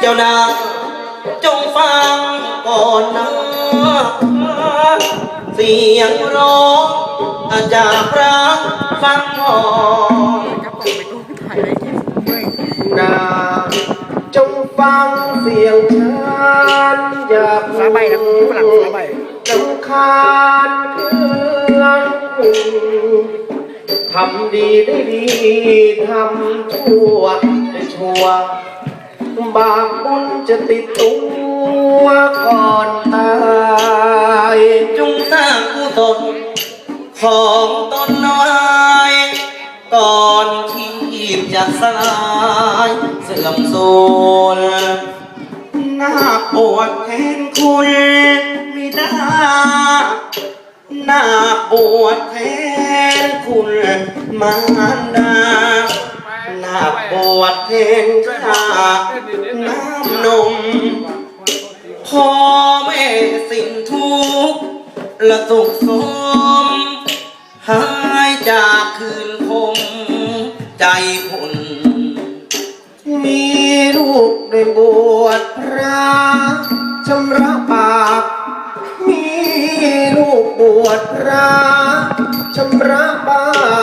เจ้านางจงฟังก่อนนะ เสียงร้องอาจากพระฟังก่อนกับผมไปตู้ถ่ายนเว้ยนาจงฟังเสียงฉันอย่าสาใบนะคุณฝรั่งจำคาญเครื่องทำดีได้ดีทำชั่วได้ชั่ว บาปบุญจะติดตัวก่อนตายจงสร้างกุศลของตนน้อยก่อนที่จะสลายเสื่อมสูญหน้าปวดแทนคุณไมิดาหน้าปวดแทนคุณมารดา หน้าปวดแทนข้าน้ำนมพ่อแม่สิ้นทุกข์และสุขสมหายจากคืนคมใจคุณมีลูกได้บวชพระชำระบาปมีลูกบวชพระชำระบาป